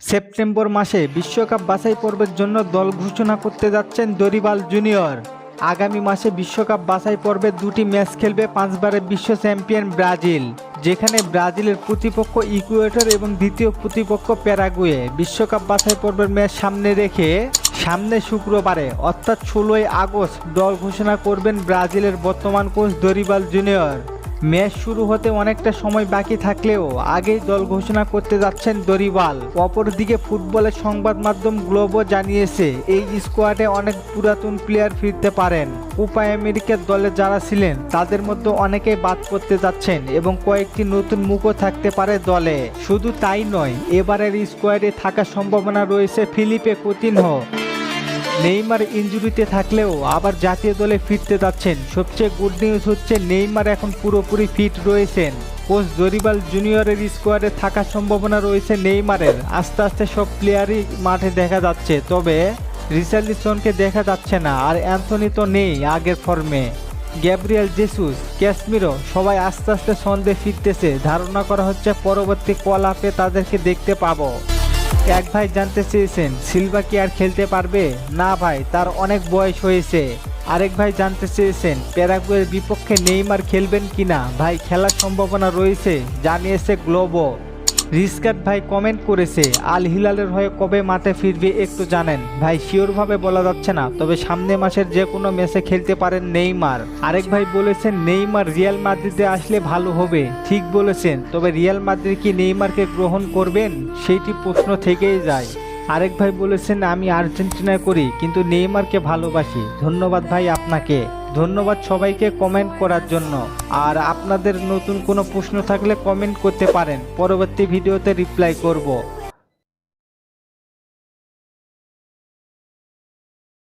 September মাসে বিশ্বকাপ বাছাই পর্বের জন্য দল ঘোষণা করতে যাচ্ছেন দরিবাল জুনিয়র। আগামী মাসে বিশ্বকাপ বাছাই পর্বে দুটি ম্যাচ খেলবে পাঁচবারের বিশ্ব চ্যাম্পিয়ন ব্রাজিল, যেখানে ব্রাজিলের প্রতিপক্ষ ইকুয়েটর এবং দ্বিতীয় প্রতিপক্ষ প্যারাগুয়ে। বিশ্বকাপ বাছাই পর্বের ম্যাচ সামনে রেখে সামনে শুক্রবারে, অর্থাৎ ষোলোই আগস্ট, দল ঘোষণা করবেন ব্রাজিলের বর্তমান কোচ দরিবাল জুনিয়র। ম্যাচ শুরু হতে অনেকটা সময় বাকি থাকলেও আগেই দল ঘোষণা করতে যাচ্ছেন দরিবাল। অপরদিকে ফুটবলের সংবাদ মাধ্যম গ্লোবো জানিয়েছে, এই স্কোয়াডে অনেক পুরাতন প্লেয়ার ফিরতে পারেন। কোপা আমেরিকার দলে যারা ছিলেন, তাদের মধ্যে অনেকেই বাদ করতে যাচ্ছেন এবং কয়েকটি নতুন মুখও থাকতে পারে দলে। শুধু তাই নয়, এবারের স্কোয়াডে থাকার সম্ভাবনা রয়েছে ফিলিপে কুতিনহো। নেইমার ইনজুরিতে থাকলেও আবার জাতীয় দলে ফিরতে যাচ্ছেন। সবচেয়ে গুড নিউজ হচ্ছে নেইমার এখন পুরোপুরি ফিট রয়েছেন। কোচ জরিবাল জুনিয়রের স্কোয়াডে থাকার সম্ভাবনা রয়েছে নেইমারের। আস্তে আস্তে সব প্লেয়ারই মাঠে দেখা যাচ্ছে, তবে রিসার্লিসনকে দেখা যাচ্ছে না আর অ্যান্থনি তো নেই আগের ফর্মে গ্যাব্রিয়েল জেসুস ক্যাসমিরো সবাই আস্তে আস্তে ছন্দে ফিরতেছে। ধারণা করা হচ্ছে পরবর্তী কলাপে তাদেরকে দেখতে পাবো। এক ভাই জানতে চেয়েছেন, সিলভা কি আর খেলতে পারবে? না ভাই, তার অনেক বয়স হয়েছে। আরেক ভাই জানতে চেয়েছেন, প্যারাগুয়ের বিপক্ষে নেইমার খেলবেন কিনা? ভাই, খেলার সম্ভাবনা রয়েছে, জানিয়েছে গ্লোবো। রিস্কাট ভাই কমেন্ট করেছে, আল হিলালের হয়ে কবে মাঠে ফিরবে একটু জানেন। ভাই, শিওরভাবে বলা যাচ্ছে না, তবে সামনে মাসের যে কোনো ম্যাচে খেলতে পারেন নেইমার। আরেক ভাই বলেছেন, নেইমার রিয়াল মাদ্রিদে আসলে ভালো হবে। ঠিক বলেছেন, তবে রিয়াল মাদ্রিদ কি নেইমারকে গ্রহণ করবেন? সেইটি প্রশ্ন থেকেই যায়। আরেক ভাই বলেছেন, আমি আর্জেন্টিনায় করি, কিন্তু নেইমারকে ভালোবাসি। ধন্যবাদ ভাই আপনাকে। ধন্যবাদ সবাইকে কমেন্ট করার জন্য। আর আপনাদের নতুন কোনো প্রশ্ন থাকলে কমেন্ট করতে পারেন। পরবর্তী ভিডিওতে রিপ্লাই করব।